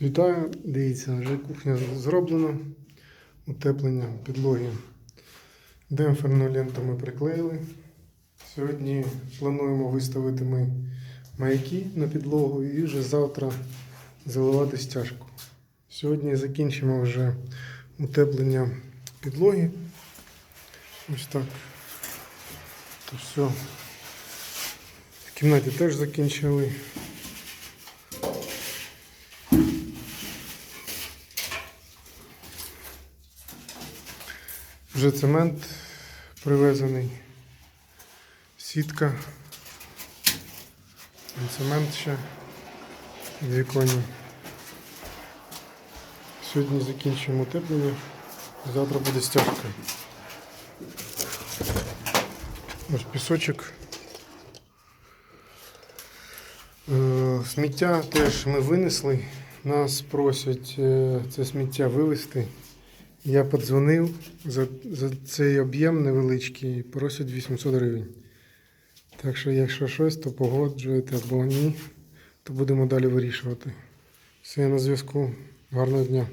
Вітаю, дивіться, вже кухня зроблена. Утеплення підлоги демпферну ленту ми приклеїли. Сьогодні плануємо виставити ми маяки на підлогу і вже завтра заливати стяжку. Сьогодні закінчимо вже утеплення підлоги. Ось так. То все. В кімнаті теж закінчили. Вже цемент привезений, сітка, цемент ще в віконі. Сьогодні закінчимо утеплення, завтра буде стяжка. Ось пісочок. Е, Сміття теж ми винесли. Нас просять е, це сміття вивезти. Я подзвонив за, за цей об'єм невеличкий, просять 800 гривень. Так що, якщо щось, то погоджуєте або ні, то будемо далі вирішувати. Все, я на зв'язку. Гарного дня.